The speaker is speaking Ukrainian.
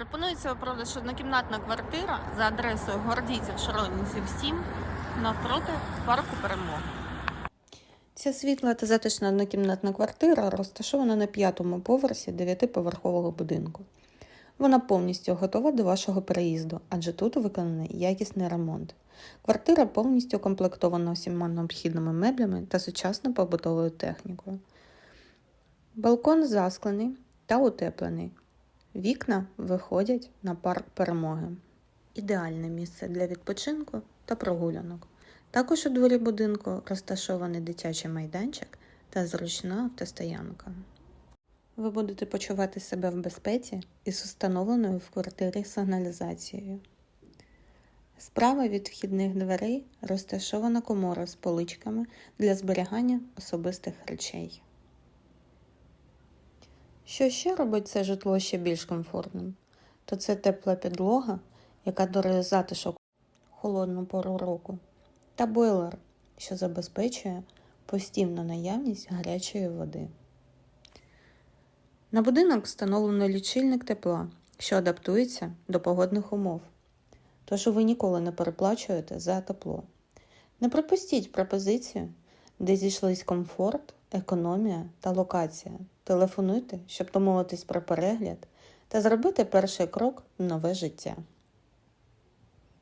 Пропонується у продаж однокімнатна квартира за адресою Гвардійців Шаронівців 7 навпроти парку Перемоги. Ця світла та затишна однокімнатна квартира розташована на п'ятому поверсі дев'ятиповерхового будинку. Вона повністю готова до вашого переїзду, адже тут виконаний якісний ремонт. Квартира повністю укомплектована усіма необхідними меблями та сучасною побутовою технікою. Балкон засклений та утеплений. Вікна виходять на парк перемоги. Ідеальне місце для відпочинку та прогулянок. Також у дворі будинку розташований дитячий майданчик та зручна автостоянка. Ви будете почувати себе в безпеці із установленою в квартирі сигналізацією. Справа від вхідних дверей розташована комора з поличками для зберігання особистих речей. Що ще робить це житло ще більш комфортним? То це тепла підлога, яка дарує затишок холодну пору року, та бойлер, що забезпечує постійну наявність гарячої води. На будинок встановлено лічильник тепла, що адаптується до погодних умов. Тож ви ніколи не переплачуєте за тепло. Не пропустіть пропозицію, де зійшлись комфорт, економія та локація. Телефонуйте, щоб домовитись про перегляд та зробити перший крок в нове життя.